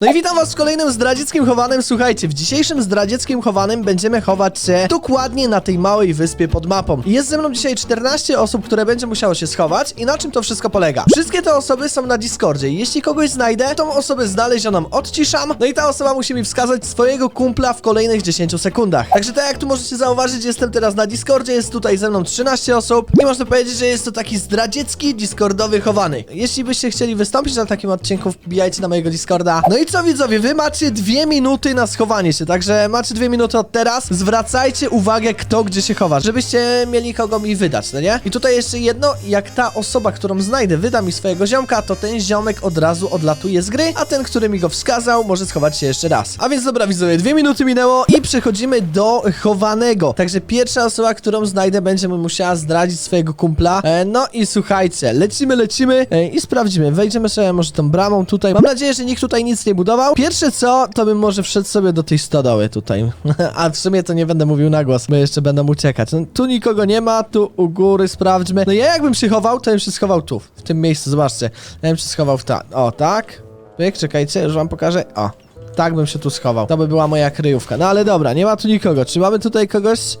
No i witam was w kolejnym zdradzieckim chowanym. Słuchajcie, w dzisiejszym zdradzieckim chowanym będziemy chować się dokładnie na tej małej wyspie pod mapą. Jest ze mną dzisiaj 14 osób, które będzie musiało się schować i na czym to wszystko polega? Wszystkie te osoby są na Discordzie jeśli kogoś znajdę, tą osobę znalezioną odciszam, no i ta osoba musi mi wskazać swojego kumpla w kolejnych 10 sekundach. Także tak jak tu możecie zauważyć, jestem teraz na Discordzie, jest tutaj ze mną 13 osób i można powiedzieć, że jest to taki zdradziecki Discordowy chowany. Jeśli byście chcieli wystąpić na takim odcinku, wbijajcie na mojego Discorda. No i co widzowie, wy macie dwie minuty na schowanie się, także macie dwie minuty od teraz. Zwracajcie uwagę, kto gdzie się chowa, żebyście mieli kogo mi wydać, no nie? I tutaj jeszcze jedno, jak ta osoba, którą znajdę, wyda mi swojego ziomka, to ten ziomek od razu odlatuje z gry, a ten, który mi go wskazał, może schować się jeszcze raz. A więc dobra widzowie, dwie minuty minęło i przechodzimy do chowanego. Także pierwsza osoba, którą znajdę, będzie mu musiała zdradzić swojego kumpla. E, no i słuchajcie, lecimy, lecimy e, i sprawdzimy. Wejdziemy sobie może tą bramą tutaj. Mam nadzieję, że nikt tutaj nic nie budował. Pierwsze co, to bym może wszedł sobie do tej stodoły tutaj. A w sumie to nie będę mówił na głos, bo jeszcze będą uciekać. No, tu nikogo nie ma, tu u góry sprawdźmy. No ja jakbym się chował, to bym się schował tu, w tym miejscu, zobaczcie. Ja bym się schował w ta... O, tak? Pyk, czekajcie, już wam pokażę. O. Tak bym się tu schował. To by była moja kryjówka. No ale dobra, nie ma tu nikogo. Czy mamy tutaj kogoś?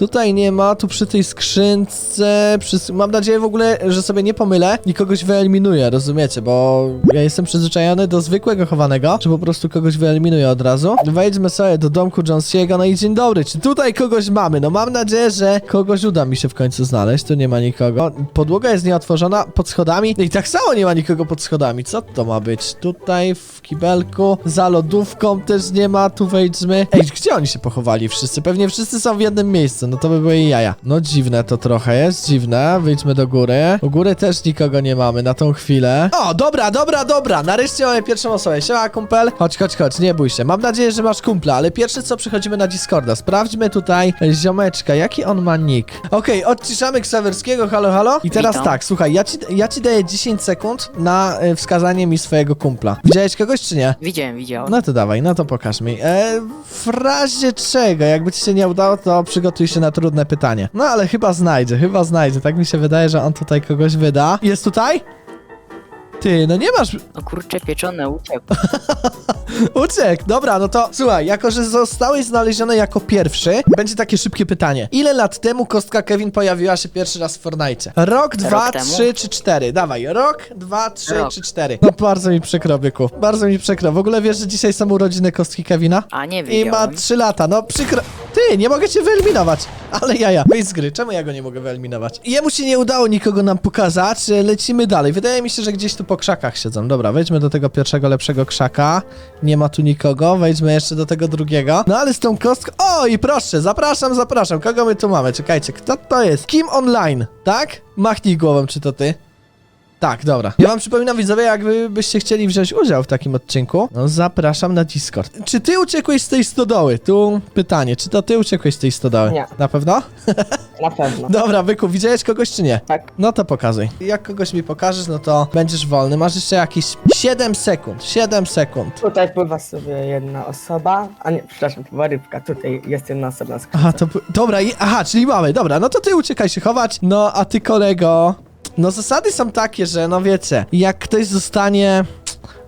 Tutaj nie ma, tu przy tej skrzynce, przy... mam nadzieję w ogóle, że sobie nie pomylę i kogoś wyeliminuję, rozumiecie, bo ja jestem przyzwyczajony do zwykłego chowanego, że po prostu kogoś wyeliminuję od razu. Wejdźmy sobie do domku Jonesiego, no i dzień dobry, czy tutaj kogoś mamy? No mam nadzieję, że kogoś uda mi się w końcu znaleźć, tu nie ma nikogo. Podłoga jest nieotworzona pod schodami no i tak samo nie ma nikogo pod schodami, co to ma być? Tutaj w kibelku, za lodówką też nie ma, tu wejdźmy. Ej, gdzie oni się pochowali wszyscy? Pewnie wszyscy są w jednym miejscu, no to by były jaja. No dziwne to trochę jest, dziwne. Wyjdźmy do góry. U góry też nikogo nie mamy na tą chwilę. O, dobra, dobra, dobra. Nareszcie mamy pierwszą osobę. Siema, kumpel. Chodź, chodź, chodź, nie bój się. Mam nadzieję, że masz kumpla, ale pierwsze co, przychodzimy na Discorda. Sprawdźmy tutaj ziomeczka, jaki on ma nick. Okej, odciszamy Ksawerskiego, halo, halo. I teraz Witam. tak, słuchaj, ja ci, ja ci daję 10 sekund na y, wskazanie mi swojego kumpla. Widziałeś kogoś, czy nie? Widziałem, widziałem. No to dawaj, no to pokaż mi. E, w razie czego, jakby ci się nie udało, to przygotuj się na trudne pytanie. No ale chyba znajdzie, chyba znajdzie. Tak mi się wydaje, że on tutaj kogoś wyda. Jest tutaj? Ty, no nie masz... No kurczę, pieczone uciekł. Uciekł! Dobra, no to słuchaj, jako że zostałeś znaleziony jako pierwszy, będzie takie szybkie pytanie. Ile lat temu kostka Kevin pojawiła się pierwszy raz w Fortnite? Rok, dwa, temu? trzy czy cztery? Dawaj, rok, dwa, trzy Rok. czy cztery. No bardzo mi przykro, byku. Bardzo mi przykro. W ogóle wiesz, że dzisiaj są urodziny kostki Kevina? A nie I ma wiedziałem. 3 lata, no przykro. Ty, nie mogę cię wyeliminować. Ale jaja, wyjdź z gry, czemu ja go nie mogę wyeliminować? Jemu się nie udało nikogo nam pokazać, lecimy dalej. Wydaje mi się, że gdzieś tu po krzakach siedzą. Dobra, wejdźmy do tego pierwszego, lepszego krzaka. Nie ma tu nikogo, wejdźmy jeszcze do tego drugiego. No ale z tą kostką... O, i proszę, zapraszam, zapraszam. Kogo my tu mamy? Czekajcie, kto to jest? Kim Online, tak? Machnij głową, czy to ty? Tak, dobra. Ja wam przypominam, widzowie, jakby byście chcieli wziąć udział w takim odcinku, no zapraszam na Discord. Czy ty uciekłeś z tej stodoły? Tu pytanie, czy to ty uciekłeś z tej stodoły? Nie. Na pewno? Na pewno. Dobra, Byku, widziałeś kogoś czy nie? Tak. No to pokazuj. Jak kogoś mi pokażesz, no to będziesz wolny. Masz jeszcze jakieś 7 sekund. 7 sekund. Tutaj pływa sobie jedna osoba, a nie, przepraszam, była rybka. Tutaj jest jedna osoba na skrzynce. Aha, to... p- Dobra, i... aha, czyli mamy. Dobra, no to ty uciekaj się chować. No, a ty kolego... No zasady są takie, że no wiecie, jak ktoś zostanie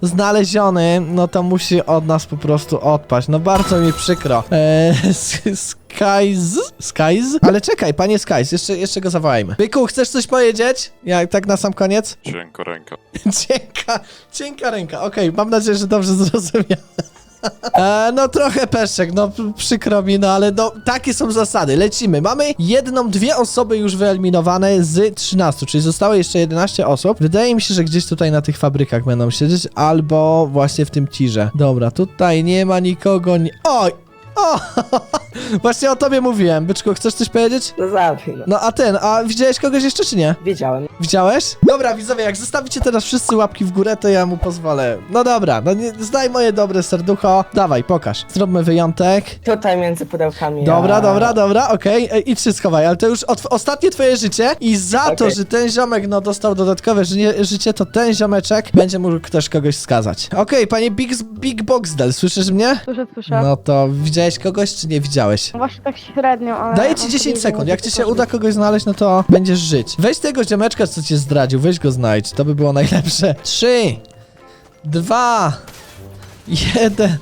znaleziony, no to musi od nas po prostu odpaść. No bardzo mi przykro. Eee, Skies? Skies? Ale czekaj, panie Skies, jeszcze, jeszcze go zawołajmy. Byku, chcesz coś powiedzieć? Jak tak na sam koniec? Cienko ręka. Cienka, cienka ręka. Okej, mam nadzieję, że dobrze zrozumiałem. E, no trochę peszek, no przykro mi, no ale no takie są zasady. Lecimy. Mamy jedną, dwie osoby już wyeliminowane z 13, czyli zostało jeszcze 11 osób. Wydaje mi się, że gdzieś tutaj na tych fabrykach będą siedzieć, albo właśnie w tym tirze. Dobra, tutaj nie ma nikogo. Nie... Oj! O! Właśnie o tobie mówiłem. Byczku, chcesz coś powiedzieć? No zabij, no. No a ten, a widziałeś kogoś jeszcze czy nie? Wiedziałem. Widziałeś? Dobra, widzowie, jak zostawicie teraz wszyscy łapki w górę, to ja mu pozwolę. No dobra, no nie, zdaj moje dobre serducho. Dawaj, pokaż. Zróbmy wyjątek. Tutaj między pudełkami. Dobra, a... dobra, dobra, okej. Ej, Idź się schowaj, ale to już od, ostatnie twoje życie i za to, Okej. że ten ziomek, no, dostał dodatkowe ży życie, to ten ziomeczek będzie mógł też kogoś skazać. Okej, panie Big, Big Boxdel, słyszysz mnie? Słyszę, słyszę. No to widziałeś kogoś, czy nie widziałeś? Właśnie tak średnio, ale... Daję ci mam 10 nadzieję, że sekund. Jak ci się uda kogoś znaleźć, no to będziesz żyć. Weź tego ziomeczka, co cię zdradził, weź go znajdź. To by było najlepsze. 3, 2, jeden.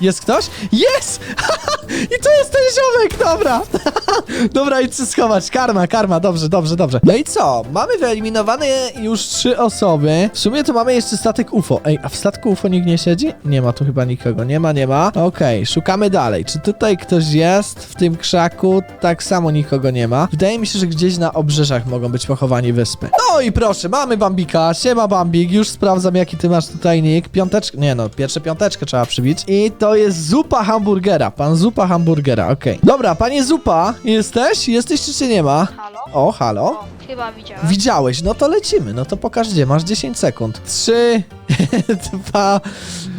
Jest ktoś? Jest! I to jest ten ziomek, dobra! dobra, idź się schować. Karma, karma, dobrze, dobrze, dobrze. No i co? Mamy wyeliminowane już trzy osoby. W sumie to mamy jeszcze statek UFO. Ej, a w statku UFO nikt nie siedzi? Nie ma tu chyba nikogo. Nie ma, nie ma. Okej, szukamy dalej. Czy tutaj ktoś jest w tym krzaku? Tak samo nikogo nie ma. Wydaje mi się, że gdzieś na obrzeżach mogą być pochowani wyspy. No i proszę, mamy Bambika. Siema Bambik, już sprawdzam jaki ty masz tutaj nick. Piąteczkę, nie no, pierwsze piąteczkę trzeba przybić. I to jest zupa hamburgera. Pan zupa hamburgera, okej. Dobra, panie zupa, jesteś? Jesteś czy cię nie ma? Halo? O, halo? O, chyba widziałem. Widziałeś, no to lecimy, no to pokaż gdzie, masz 10 sekund. 3, 2,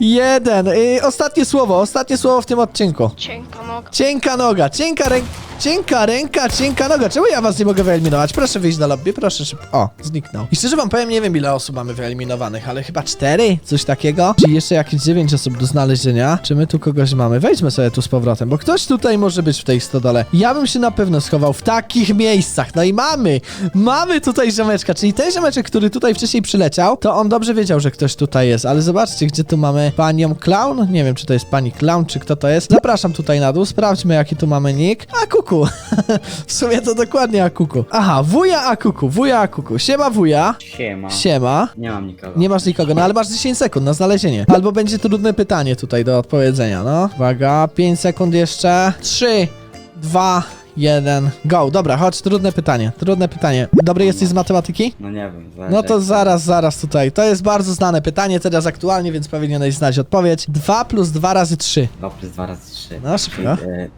1. I ostatnie słowo, ostatnie słowo w tym odcinku. Cienka noga. Cienka noga, cienka ręka, cienka ręka, cienka noga. Czemu ja was nie mogę wyeliminować? Proszę wyjść do lobby, proszę szybko. O, zniknął. I szczerze wam powiem, nie wiem ile osób mamy wyeliminowanych, ale chyba cztery, coś takiego. Czyli jeszcze jakieś dziewięć osób do znalezienia. Czy my tu kogoś mamy? Wejdźmy sobie tu z powrotem, bo ktoś tutaj może być w tej stodole. Ja bym się na pewno schował w takich miejscach. No i mamy, mamy tutaj ziomeczka, czyli ten ziomeczek, który tutaj wcześniej przyleciał, to on dobrze wiedział, że ktoś tutaj jest, ale zobaczcie, gdzie tu mamy panią clown. Nie wiem, czy to jest pani clown, czy kto to jest. Zapraszam tutaj na dół, sprawdźmy, jaki tu mamy nick. A kuku. w sumie to dokładnie Akuku. Aha, wuja Akuku, wuja Akuku. Siema wuja. Siema. Siema. Nie mam nikogo. Nie masz nikogo, no ale masz 10 sekund na znalezienie. Albo będzie trudne pytanie tutaj do odpowiedzenia, no. Uwaga, 5 sekund jeszcze. 3, 2, 1, go. Dobra, chodź, trudne pytanie. Trudne pytanie. Dobry jesteś z matematyki? No nie wiem. zależy No to jak- zaraz, zaraz tutaj. To jest bardzo znane pytanie, teraz aktualnie, więc powinieneś znać odpowiedź. 2 plus 2 razy 3. 2 plus 2 razy 3. No, szybko. E,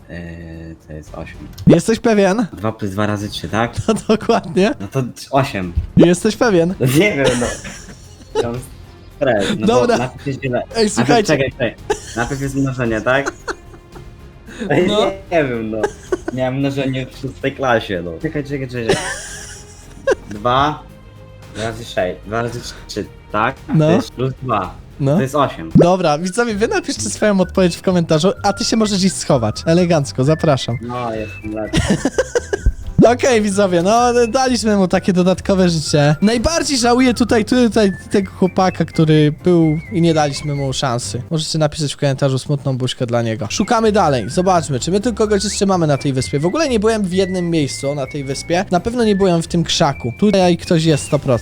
e, to jest 8. Jesteś pewien? 2 plus 2 razy 3, tak? No dokładnie. No to 8. Jesteś pewien? No nie wiem, no. Tam stres, no Dobra. Bo najpierw jest źle. Ej, słuchajcie. Najpierw, czekaj, czekaj. Najpierw jest mnożenie, tak? No. Nie, nie wiem, no. Miałem mnożenie w szóstej klasie, no. Czekaj, czekaj, czekaj. 2 razy 6, 2 razy 3, tak? No. To jest plus 2. No. To jest 8. Dobra, widzowie, wy napiszcie swoją odpowiedź w komentarzu, a ty się możesz iść schować. Elegancko, zapraszam. No, jestem lepszy. Okej, widzowie, no daliśmy mu takie dodatkowe życie. Najbardziej żałuję tutaj, tutaj tego chłopaka, który był i nie daliśmy mu szansy. Możecie napisać w komentarzu smutną buźkę dla niego. Szukamy dalej, zobaczmy, czy my tu kogoś jeszcze mamy na tej wyspie. W ogóle nie byłem w jednym miejscu na tej wyspie. Na pewno nie byłem w tym krzaku. Tutaj ktoś jest 100%.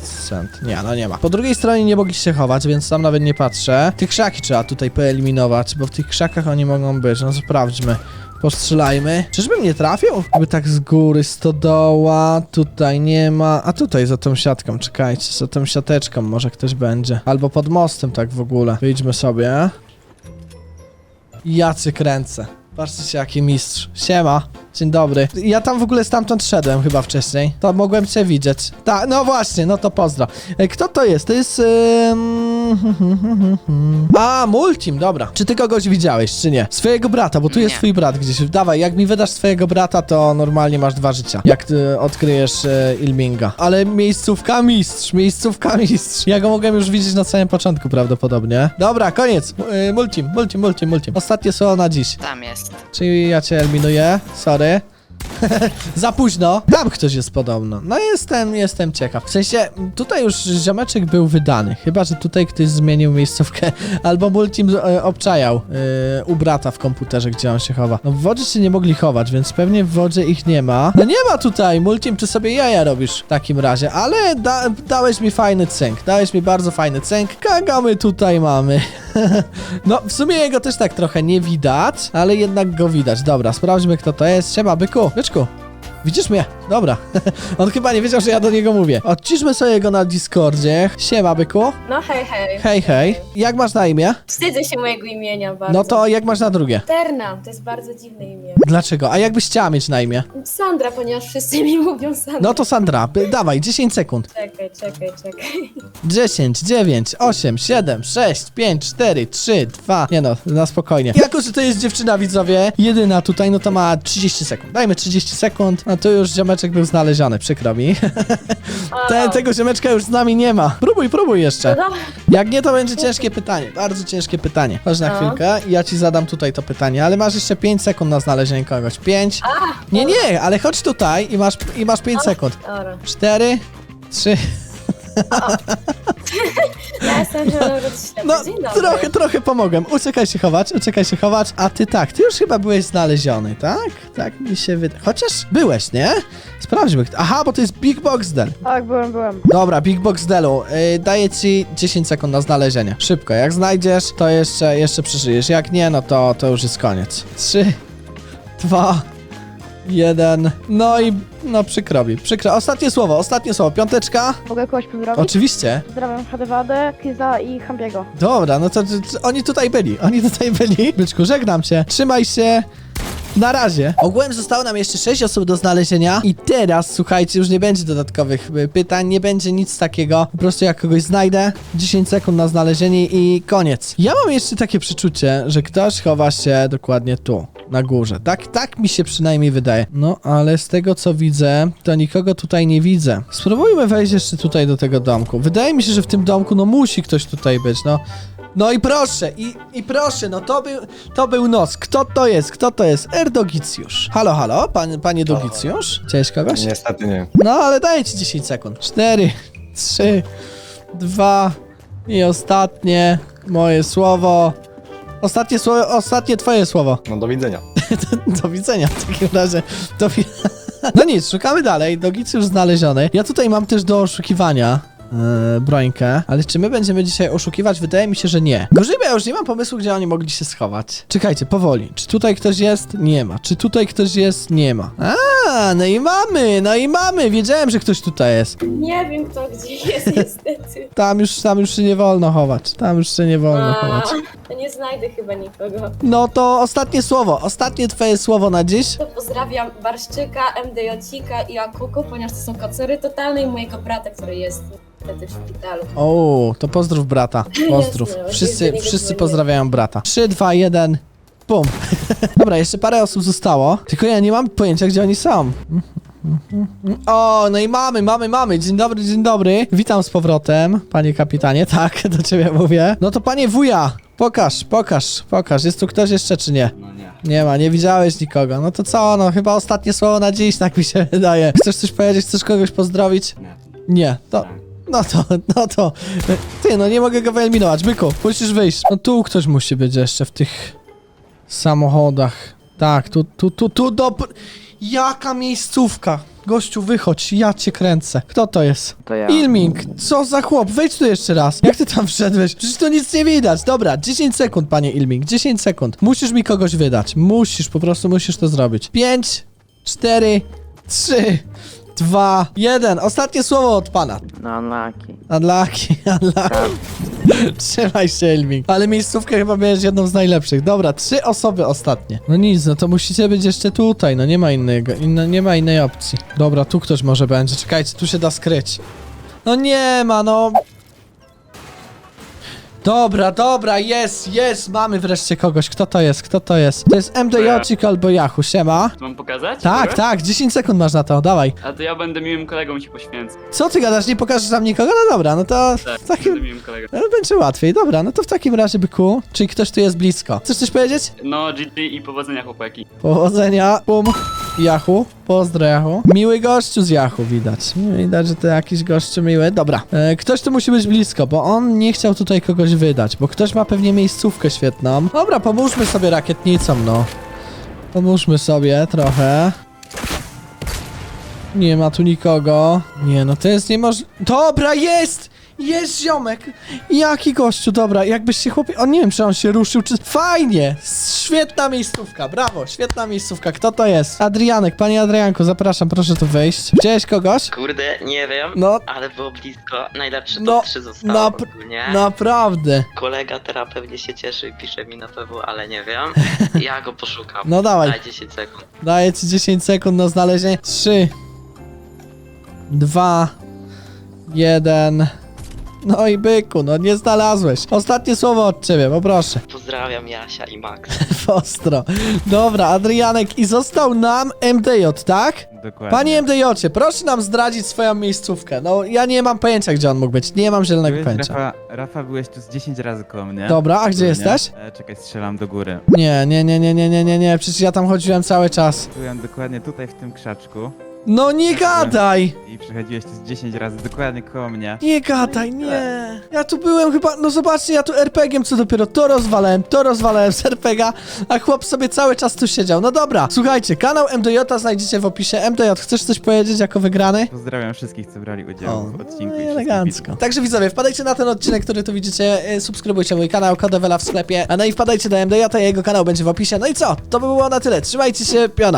Nie, no nie ma. Po drugiej stronie nie mogli się chować, więc tam nawet nie patrzę. Te krzaki trzeba tutaj poeliminować, bo w tych krzakach oni mogą być. No sprawdźmy. Postrzelajmy. Czyżbym nie trafił? Jakby tak z góry, stodoła, tutaj nie ma. A tutaj za tą siatką, czekajcie, za tą siateczką może ktoś będzie. Albo pod mostem tak w ogóle. Wyjdźmy sobie. Jacy kręcę. Patrzcie jaki mistrz. Siema. Dzień dobry. Ja tam w ogóle stamtąd szedłem chyba wcześniej. To mogłem cię widzieć. Tak, no właśnie, no to pozdro. E, Kto to jest? To jest... ym, A, Multim, dobra. Czy ty kogoś widziałeś, czy nie? Swojego brata, bo tu jest Nie. twój brat gdzieś. Dawaj, jak mi wydasz swojego brata, to normalnie masz dwa życia. Jak ty odkryjesz e, Ilminga. Ale miejscówka mistrz, miejscówka mistrz. Ja go mogłem już widzieć na samym początku prawdopodobnie. Dobra, koniec. E, Multim, multim, multim, multim. Ostatnie słowo na dziś. Tam jest. Czyli ja cię eliminuję, sorry. né? Za późno. Tam ktoś jest podobno. No jestem, jestem ciekaw. W sensie, tutaj już ziomeczek był wydany. Chyba, że tutaj ktoś zmienił miejscówkę. Albo Multim e, obczajał e, u brata w komputerze, gdzie on się chowa. No w wodzie się nie mogli chować, więc pewnie w wodzie ich nie ma. No nie ma tutaj. Multim, ty sobie jaja robisz w takim razie. Ale da, dałeś mi fajny cynk. Dałeś mi bardzo fajny cynk. Kogo my tutaj mamy? No, w sumie jego też tak trochę nie widać, ale jednak go widać. Dobra, sprawdźmy kto to jest. Siema, byku. Byczku. Widzisz mnie? Dobra. On chyba nie wiedział, że ja do niego mówię. Odciszmy sobie go na Discordzie. Siema, byku. No hej, hej. Hej, hej. Jak masz na imię? Wstydzę się mojego imienia bardzo. No to jak masz na drugie? Terna, to jest bardzo dziwne imię. Dlaczego? A jakbyś chciała mieć na imię? Sandra, ponieważ wszyscy mi mówią Sandra. No to Sandra, by- dawaj, 10 sekund. Czekaj, czekaj, czekaj. 10, 9, 8, 7, 6, 5, 4, 3, 2. Nie no, na spokojnie. Jako, że to jest dziewczyna, widzowie, jedyna tutaj, no to ma 30 sekund. Dajmy 30 sekund. No to już ziomeczek był znaleziony, przykro mi. Te, tego ziomeczka już z nami nie ma. Próbuj, próbuj jeszcze. No, Jak nie, to będzie ciężkie pytanie. Bardzo ciężkie pytanie. Chodź na No. chwilkę i ja ci zadam tutaj to pytanie, ale masz jeszcze 5 sekund na znalezienie kogoś. 5. Nie, nie, ale chodź tutaj i masz, i masz 5 sekund. dobra. 4, 3. Ja jestem. No, trochę, trochę pomogłem. Uciekaj się chować, uciekaj się chować. A ty tak, ty już chyba byłeś znaleziony, tak? Tak mi się wydaje. Chociaż byłeś, nie? Sprawdźmy. Aha, bo to jest Big Box Del. Tak, byłem, byłem. Dobra, Big Box Delu, yy, daję ci 10 sekund na znalezienie. Szybko, jak znajdziesz, to jeszcze, jeszcze przeżyjesz. Jak nie, no to, to już jest koniec. 3, 2, 1. No i no przykro mi, przykro. Ostatnie słowo, ostatnie słowo. Piąteczka? Mogę kogoś pozdrowić? Oczywiście. Pozdrawiam Hadewadę, Kiza i Hambiego. Dobra, no to, to, to oni tutaj byli, oni tutaj byli. Byczku, żegnam cię. Trzymaj się. Na razie. Ogółem zostało nam jeszcze 6 osób do znalezienia i teraz, słuchajcie, już nie będzie dodatkowych y, pytań, nie będzie nic takiego. Po prostu jak kogoś znajdę, 10 sekund na znalezienie i koniec. Ja mam jeszcze takie przeczucie, że ktoś chowa się dokładnie tu, na górze. Tak, tak mi się przynajmniej wydaje. No, ale z tego co widzę, to nikogo tutaj nie widzę. Spróbujmy wejść jeszcze tutaj do tego domku. Wydaje mi się, że w tym domku, no musi ktoś tutaj być, no. No i proszę, i, i proszę, no to był, to był nos. Kto to jest? Kto to jest? Erdogicjusz. Halo, halo, pan, panie Dogicjusz? Chciałeś kogoś? Niestety nie. No, ale daję ci 10 sekund. 4, 3, 2 i ostatnie moje słowo. Ostatnie słowo, ostatnie twoje słowo. No do widzenia. Do widzenia w takim razie. Do wi- no nic, szukamy dalej. Dogic już znaleziony. Ja tutaj mam też do oszukiwania. Yy, brońkę, ale czy my będziemy dzisiaj oszukiwać? Wydaje mi się, że nie. Bo ja już nie mam pomysłu, gdzie oni mogli się schować. Czekajcie, powoli. Czy tutaj ktoś jest? Nie ma. Czy tutaj ktoś jest? Nie ma. A, no i mamy, no i mamy. Wiedziałem, że ktoś tutaj jest. Nie wiem kto gdzie jest niestety. Tam już, tam już się nie wolno chować. Tam już się nie wolno A, chować. to nie znajdę chyba nikogo. No to ostatnie słowo. Ostatnie twoje słowo na dziś. To pozdrawiam Barszczyka, MDJ-cika i Akuku, ponieważ to są kacery totalne i mojego brata, który jest wtedy w szpitalu. O, to pozdrów brata. Pozdrów. Jasne, Wszyscy, nie wszyscy pozdrawiają brata. 3, 2, 1. Bum. Dobra, jeszcze parę osób zostało. Tylko ja nie mam pojęcia, gdzie oni są. O, no i mamy, mamy, mamy. Dzień dobry, dzień dobry. Witam z powrotem, panie kapitanie. Tak, do ciebie mówię. No to panie wuja, pokaż, pokaż, pokaż. Jest tu ktoś jeszcze, czy nie? No nie. Nie ma, nie widziałeś nikogo. No to co, no chyba ostatnie słowo na dziś, tak mi się wydaje. Chcesz coś powiedzieć, chcesz kogoś pozdrowić? Nie. Nie, to... Tak. No to, no to... Ty, no nie mogę go wyeliminować. Byku, musisz wyjść. No tu ktoś musi być jeszcze w tych samochodach. Tak, tu, tu, tu, tu do... Jaka miejscówka? Gościu, wychodź, ja cię kręcę. Kto to jest? To ja. Ilming, co za chłop? Wejdź tu jeszcze raz. Jak ty tam wszedłeś? Przecież tu nic nie widać. Dobra, 10 sekund, panie Ilming, 10 sekund. Musisz mi kogoś wydać. Musisz, po prostu musisz to zrobić. 5, 4, 3, 2, 1. Ostatnie słowo od pana. No unlucky. Unlucky, unlucky. Trzymaj się, Elming. Ale miejscówkę chyba będziesz jedną z najlepszych. Dobra, trzy osoby ostatnie. No nic, no to musicie być jeszcze tutaj, no nie ma innego, inno, nie ma innej opcji. Dobra, tu ktoś może będzie. Czekajcie, tu się da skryć. No nie ma, no. Dobra, dobra, jest, jest, mamy wreszcie kogoś. Kto to jest? Kto to jest? To jest MDJ albo Yahoo, siema. Mam pokazać? Tak, tak, 10 sekund masz na to, dawaj. A to ja będę miłym kolegą ci poświęcę. Co ty gadasz, nie pokażesz nam nikogo? No dobra, no to Tak, w takim... będę miłym kolegą. No, będzie łatwiej, dobra, no to w takim razie byku, czyli ktoś tu jest blisko. Chcesz coś powiedzieć? No, GG i powodzenia chłopaki. Powodzenia, pum, Yahoo, pozdro Yahoo. Miły gościu z Yahoo widać, widać, że to jakiś gościu miły. Dobra, e, ktoś tu musi być blisko, bo on nie chciał tutaj kogoś wydać, bo ktoś ma pewnie miejscówkę świetną. Dobra, pomóżmy sobie rakietnicom, no. Pomóżmy sobie trochę. Nie ma tu nikogo. Nie, no to jest niemożliwe. Dobra, jest! Jest ziomek! Jaki gościu, dobra, jakbyś się chłopie... O, nie wiem, czy on się ruszył, czy... Fajnie! Świetna miejscówka, brawo, świetna miejscówka. Kto to jest? Adrianek, panie Adrianku, zapraszam, proszę tu wejść. Widziałeś kogoś? Kurde, nie wiem, No, ale było blisko. Najlepsze No, top 3 zostało nap- ogólnie. naprawdę. Kolega teraz pewnie się cieszy, pisze mi na PW, ale nie wiem. Ja go poszukam. No dawaj, Daj 10 sekund. daję ci 10 sekund na znalezienie. 3, 2, 1... No i byku, no nie znalazłeś. Ostatnie słowo od ciebie, poproszę. Pozdrawiam Jasia i Max. Ostro. Dobra, Adrianek, i został nam MDJ, tak? Dokładnie. Panie MDJ, proszę nam zdradzić swoją miejscówkę. No, ja nie mam pojęcia, gdzie on mógł być. Nie mam zielonego Byłeś, pojęcia. Rafa, Rafa, byłeś tu z 10 razy koło mnie. Dobra, a gdzie jesteś? E, czekaj, strzelam do góry. Nie, nie, nie, nie, nie, nie, nie, nie. Przecież ja tam chodziłem cały czas. Byłem dokładnie tutaj w tym krzaczku. No nie gadaj! I przechodziłeś tu z 10 razy dokładnie koło mnie. Nie gadaj, nie. Ja tu byłem chyba, no zobaczcie, ja tu RPG-iem co dopiero to rozwalałem, to rozwalałem z RPG-a, a chłop sobie cały czas tu siedział. No dobra, słuchajcie, kanał MDJ znajdziecie w opisie. MDJ, chcesz coś powiedzieć jako wygrany? Pozdrawiam wszystkich, co brali udział w odcinku. no i wszystkich elegancko. widzów. Także widzowie, wpadajcie na ten odcinek, który tu widzicie, e, subskrybujcie mój kanał Kodewela w sklepie, a no i wpadajcie do MDJ, jego kanał będzie w opisie. No i co? To by było na tyle. Trzymajcie się, piona.